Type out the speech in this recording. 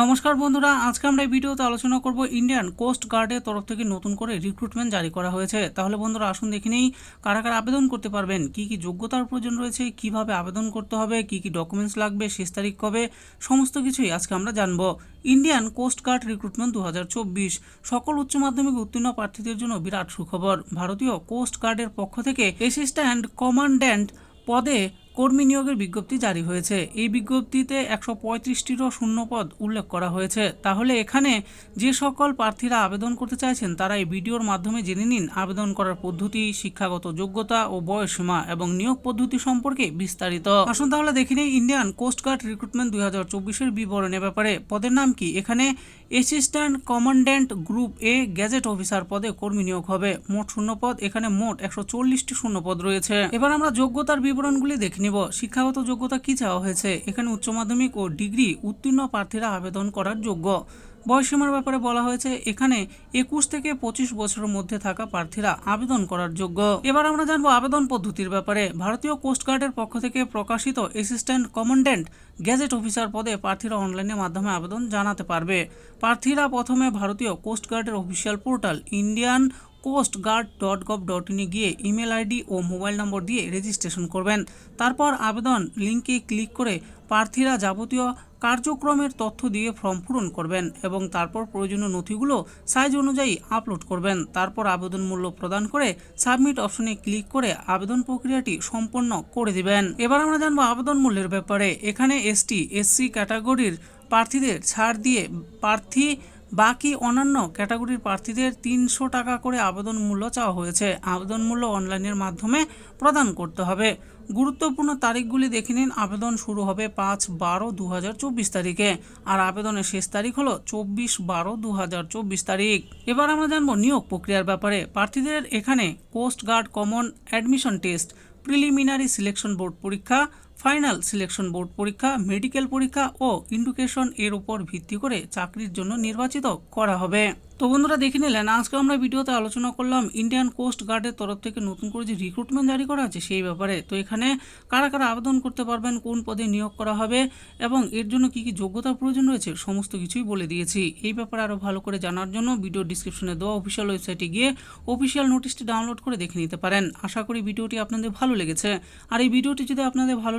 নমস্কার বন্ধুরা, আজকে আমরা এই ভিডিওতে আলোচনা করব ইন্ডিয়ান কোস্ট গার্ডের তরফ থেকে নতুন করে রিক্রুটমেন্ট জারি করা হয়েছে। তাহলে বন্ধুরা, আসুন দেখে নেই, কারা কারা আবেদন করতে পারবেন, কি কি যোগ্যতার প্রয়োজন রয়েছে, কীভাবে আবেদন করতে হবে, কি কি ডকুমেন্টস লাগবে, শেষ তারিখ কবে, সমস্ত কিছুই আজকে আমরা জানব। ইন্ডিয়ান কোস্ট গার্ড রিক্রুটমেন্ট দু হাজার চব্বিশ, সকল উচ্চ মাধ্যমিক উত্তীর্ণ প্রার্থীদের জন্য বিরাট সুখবর। ভারতীয় কোস্ট গার্ডের পক্ষ থেকে অ্যাসিস্ট্যান্ট কমান্ড্যান্ট পদে কর্মী নিয়োগের বিজ্ঞপ্তি জারি হয়েছে। এই বিজ্ঞপ্তিতে একশো পঁয়ত্রিশটিরও শূন্যপদ উল্লেখ করা হয়েছে। তাহলে এখানে যে সকল প্রার্থীরা আবেদন করতে চাইছেন, তারা এই ভিডিওর মাধ্যমে জেনে নিন আবেদন করার পদ্ধতি, শিক্ষাগত যোগ্যতা ও বয়সসীমা এবং নিয়োগ পদ্ধতি সম্পর্কে বিস্তারিত। আসুন তাহলে দেখে নিই ইন্ডিয়ান কোস্টগার্ড রিক্রুটমেন্ট দুই হাজার চব্বিশের বিবরণের ব্যাপারে। পদের নাম কি? এখানে assistant commandant group A gazetted officer পদে কর্মী নিয়োগ হবে। মোট শূন্যপদ, এখানে মোট একশো চল্লিশটি শূন্যপদ রয়েছে। এবার আমরা যোগ্যতার বিবরণগুলি দেখে নিব। শিক্ষাগত যোগ্যতা কি চাওয়া হয়েছে? এখানে উচ্চ মাধ্যমিক ও ডিগ্রি উত্তীর্ণ প্রার্থীরা আবেদন করার যোগ্য। বয়সীমার ব্যাপারে বলা হয়েছে, এখানে একুশ থেকে পঁচিশ বছরের মধ্যে থাকা প্রার্থীরা আবেদন করার যোগ্য। এবার আমরা জানব আবেদন পদ্ধতির ব্যাপারে। ভারতীয় কোস্টগার্ডের পক্ষ থেকে প্রকাশিত অ্যাসিস্ট্যান্ট কমান্ড্যান্ট গ্যাজেট অফিসার পদে প্রার্থীরা অনলাইনের মাধ্যমে আবেদন জানাতে পারবে। প্রার্থীরা প্রথমে ভারতীয় কোস্টগার্ডের official portal Indian coast guard dot gov dot গিয়ে ইমেল আইডি ও মোবাইল নম্বর দিয়ে রেজিস্ট্রেশন করবেন। তারপর আবেদন লিঙ্কে ক্লিক করে প্রার্থীরা যাবতীয় কার্যক্রমের তথ্য দিয়ে ফর্ম পূরণ করবেন এবং তারপর প্রয়োজনীয় নথিগুলো সাইজ অনুযায়ী আপলোড করবেন। তারপর আবেদন মূল্য প্রদান করে সাবমিট অপশনে ক্লিক করে আবেদন প্রক্রিয়াটি সম্পন্ন করে দিবেন। এবার আমরা জানব আবেদন মূল্যের ব্যাপারে। এখানে এসটি এসসি ক্যাটাগরির প্রার্থীদের ছাড় দিয়ে প্রার্থী বাকি অন্যান্য ক্যাটাগরির প্রার্থীদের তিনশো টাকা করে আবেদন মূল্য চাওয়া হয়েছে। আবেদন মূল্য অনলাইনের মাধ্যমে প্রদান করতে হবে। গুরুত্বপূর্ণ তারিখগুলি দেখে নিন। আবেদন শুরু হবে পাঁচ বারো দু চব্বিশ তারিখে। আর আবেদনের শেষ তারিখ হলো চব্বিশ বারো দু চব্বিশ তারিখ। এবার আমরা জানব নিয়োগ প্রক্রিয়ার ব্যাপারে। প্রার্থীদের এখানে coast guard common admission test, preliminary selection board পরীক্ষা ফাইনাল সিলেকশন বোর্ড পরীক্ষা, মেডিকেল পরীক্ষা ও ইন্ডুকেশন এর উপর ভিত্তি করে চাকরির জন্য নির্বাচিত করা হবে। তো বন্ধুরা, দেখে নিলেন আজকে আমরা ভিডিওতে আলোচনা করলাম ইন্ডিয়ান কোস্ট গার্ডের তরফ থেকে নতুন করে যে রিক্রুটমেন্ট জারি করা আছে সেই ব্যাপারে। তো এখানে কারা কারা আবেদন করতে পারবেন, কোন পদে নিয়োগ করা হবে এবং এর জন্য কি কি যোগ্যতার প্রয়োজন রয়েছে সমস্ত কিছুই বলে দিয়েছি। এই ব্যাপারে আরও ভালো করে জানার জন্য ভিডিও ডিসক্রিপশনে দেওয়া অফিসিয়াল ওয়েবসাইটে গিয়ে অফিসিয়াল নোটিশটি ডাউনলোড করে দেখে নিতে পারেন। আশা করি ভিডিওটি আপনাদের ভালো লেগেছে। আর এই ভিডিওটি যদি আপনাদের ভালো